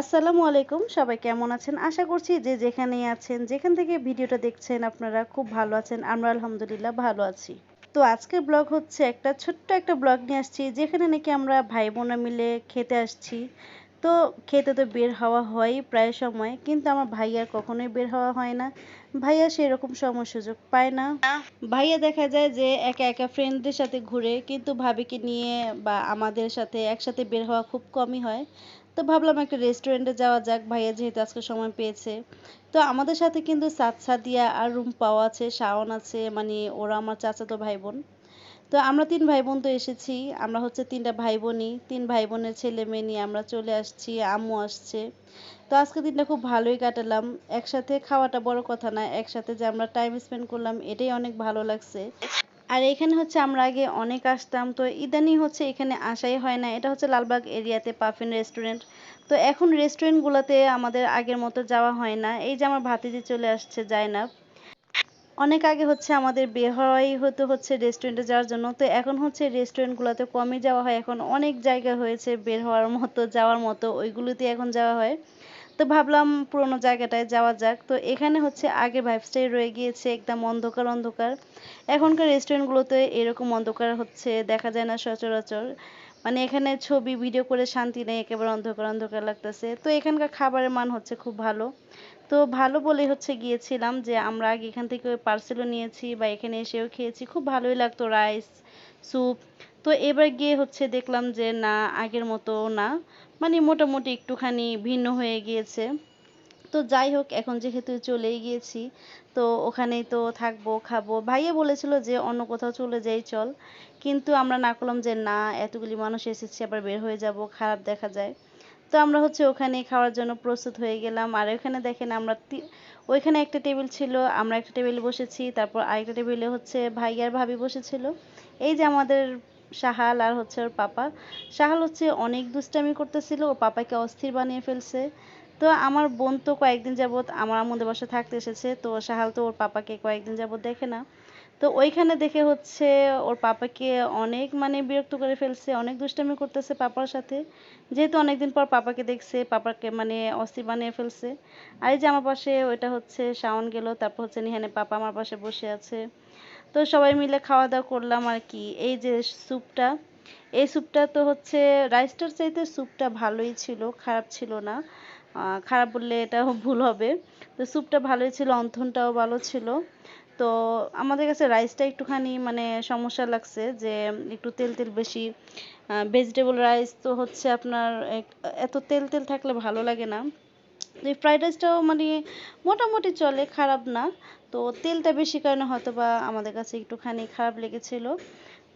আসসালামু আলাইকুম, সবাই কেমন আছেন? আশা করছি যে যেখানেই আছেন, যেখান থেকে ভিডিওটা দেখছেন আপনারা খুব ভালো আছেন, আমরা আলহামদুলিল্লাহ ভালো আছি। তো আজকের ব্লগ হচ্ছে একটা ছোট্ট একটা ব্লগ নিয়ে আসছি, যেখানে নাকি আমরা ভাই বোনা মিলে খেতে আসছি। তো খেতে তো বের হওয়া হয় প্রায় সময়, কিন্তু আমার ভাইয়ার কখনোই বের হওয়া হয় না। ভাইয়া সেরকম সময় সুযোগ পায় না। ভাইয়া দেখা যায় যে একা একা ফ্রেন্ডদের সাথে ঘুরে, কিন্তু ভাবিকে নিয়ে বা আমাদের সাথে একসাথে বের হওয়া খুব কমই হয়। তো ভাবলাম একটা রেস্টুরেন্টে যাওয়া যাক, ভাইয়া যেহেতু আজকে সময় পেয়েছে। তো আমাদের সাথে কিন্তু সাত সাদিয়া আর রুম পাওয়া আছে, শাওন আছে মানে ওরা আমার চাচাতো ভাই বোন তো আমরা তিন ভাই বোন তো এসেছি। আমরা হচ্ছে তিনটা ভাই বোনই তিন ভাই বোনের ছেলে মেয়ে নিয়ে আমরা চলে আসছি, আম্মু আসছে। তো আজকে দিনটা খুব ভালোই কাটালাম। একসাথে খাওয়াটা বড় কথা না, একসাথে যে আমরা টাইম স্পেন্ড করলাম, এটাই অনেক ভালো লাগছে। আর এখানে হচ্ছে আমরা আগে অনেক আসতাম, তো ইদানিং হচ্ছে এখানে আসাই হয় না। এটা হচ্ছে লালবাগ এরিয়াতে পাফিন রেস্টুরেন্ট তো এখন রেস্টুরেন্টগুলোতে আমাদের আগের মতো যাওয়া হয় না। এই যে আমার ভাতিজি চলে আসছে জায়নাব অনেক আগে হচ্ছে আমাদের বের হওয়াই হতো হচ্ছে রেস্টুরেন্টে যাওয়ার জন্য। তো এখন হচ্ছে রেস্টুরেন্টগুলোতে কমই যাওয়া হয়। এখন অনেক জায়গা হয়েছে বের হওয়ার মতো, যাওয়ার মতো, ওইগুলোতে এখন যাওয়া হয়। তো ভাবলাম পুরোনো জায়গাটায় যাওয়া যাক। তো এখানে হচ্ছে আগে ভাইবসটাই রয়ে গিয়েছে, একদম অন্ধকার অন্ধকার। এখনকার রেস্টুরেন্টগুলোতে এরকম অন্ধকার হচ্ছে, দেখা যায় না সচরাচর। মানে এখানে ছবি ভিডিও করে শান্তি নেই, একেবারে অন্ধকার অন্ধকার লাগতেছে। তো এখানকার খাবারের মান হচ্ছে খুব ভালো। তো ভালো বলে হচ্ছে গিয়েছিলাম যে আমরা আগে এখান থেকে পার্সেলও নিয়েছি বা এখানে এসেও খেয়েছি। খুব ভালোই লাগতো রাইস, স্যুপ। তো এবার গিয়ে হচ্ছে দেখলাম যে না, আগের মতো না। মানে মোটামুটি একটুখানি ভিন্ন হয়ে গিয়েছে। তো যাই হোক, এখন যেহেতু চলেই গিয়েছি, তো ওখানেই তো থাকব, খাব। ভাইয়া বলেছিল যে অন্য কোথাও চলে যাই, চল। কিন্তু আমরা না করলাম যে না, এতগুলি মানুষ এসেছে, আবার বের হয়ে যাব, খারাপ দেখা যায়। তো আমরা হচ্ছে ওখানে খাওয়ার জন্য প্রস্তুত হয়ে গেলাম। আর ওখানে দেখেন আমরা ওইখানে একটা টেবিল ছিল, আমরা একটা টেবিলে বসেছি, তারপর আরেকটা টেবিলে হচ্ছে ভাই আর ভাবি বসেছিল। এই যে আমাদের সাহাল আর হচ্ছে ওর পাপা। সাহাল হচ্ছে অনেক দুষ্টামি করতেছিল ওর পাপাকে অস্থির বানিয়ে ফেলছে। তো আমার বোন তো কয়েকদিন যাবত আমার আমাদের বাসায় থাকতে এসেছে, তো সাহাল তো ওর পাপাকে কয়েকদিন যাবত দেখে না। তো ওইখানে দেখে হচ্ছে ওর পাপাকে অনেক মানে বিরক্ত করে ফেলছে, অনেক দুষ্টামি করতেছে পাপার সাথে। যেহেতু অনেকদিন পর পাপাকে দেখছে, পাপাকে মানে অস্থির বানিয়ে ফেলছে। আর এই যে আমার পাশে ওইটা হচ্ছে শাওন গেল, তারপর হচ্ছে নিহানে পাপা আমার পাশে বসে আছে। তো সবাই মিলে খাওয়া দাওয়া করলাম আর কি। এই যে স্যুপটা, এই স্যুপটা তো হচ্ছে রাইসটার চাইতে স্যুপটা ভালোই ছিল, খারাপ ছিল না। খারাপ বললে এটা ভুল হবে। তো স্যুপটা ভালোই ছিল, অন্থনটাও ভালো ছিল। তো আমাদের কাছে রাইসটা একটুখানি মানে সমস্যা লাগছে যে একটু তেল তেল বেশি। ভেজিটেবল রাইস তো হচ্ছে আপনার এত তেল তেল থাকলে ভালো লাগে না। এই ফ্রাইড রাইসটাও মানে মোটামুটি চলে, খারাপ না। তো তেলটা বেশি কারণে হয়তো বা আমাদের কাছে একটুখানি খারাপ লেগেছিল।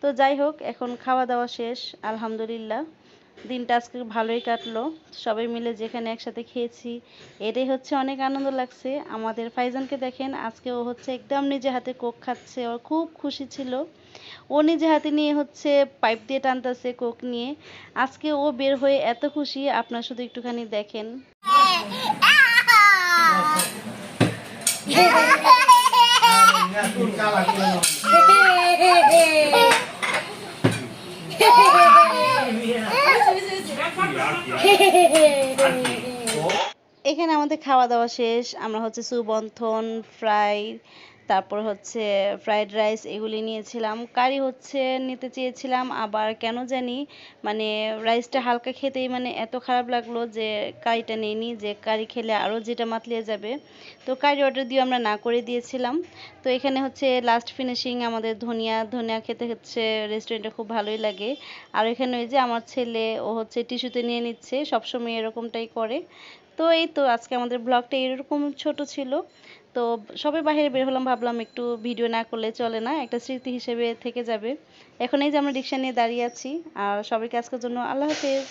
তো যাই হোক, এখন খাওয়া দাওয়া শেষ, আলহামদুলিল্লাহ। দিনটা আজকে ভালোই কাটলো। সবাই মিলে যেখানে একসাথে খেয়েছি এটাই হচ্ছে অনেক আনন্দ লাগছে। আমাদের ফাইজানকে দেখেন আজকে ও হচ্ছে একদম নিজে হাতে কোক খাচ্ছে ও খুব খুশি ছিল। ও নিজে হাতে নিয়ে হচ্ছে পাইপ দিয়ে টানতেছে কোক নিয়ে। আজকে ও বের হয়ে এত খুশি আপনার শুধু একটুখানি দেখেন। এখানে আমাদের খাওয়া দাওয়া শেষ। আমরা হচ্ছে সুবন্থন ফ্রাই তারপর হচ্ছে ফ্রাইড রাইস এগুলি নিয়েছিলাম। কারি হচ্ছে নিতে চেয়েছিলাম, আবার কেন জানি মানে রাইসটা হালকা খেতেই মানে এত খারাপ লাগল যে কারিটা নিইনি, যে কারি খেলে আরও যেটা মাতলিয়ে যাবে। তো কারি অর্ডার দিয়ে আমরা না করে দিয়েছিলাম। তো এখানে হচ্ছে লাস্ট ফিনিশিং আমাদের ধনিয়া ধনিয়া খেতে হচ্ছে রেস্টুরেন্টে খুব ভালোই লাগে। আর এখানে ওই যে আমার ছেলে, ও হচ্ছে টিস্যুতে নিয়ে নিচ্ছে, সবসময় এরকমটাই করে। তো এই তো আজকে আমাদের ব্লগটা এরকম ছোট ছিল। তো সবাই বাইরে বের হলাম, ভাবলাম একটু ভিডিও না করলে চলে না, একটা স্মৃতি হিসেবে থেকে যাবে। এখন এই যে আমরা রিক্সা নিয়ে দাঁড়িয়ে আছি, আর সবাইকে আজকের জন্য আল্লাহ হাফেজ।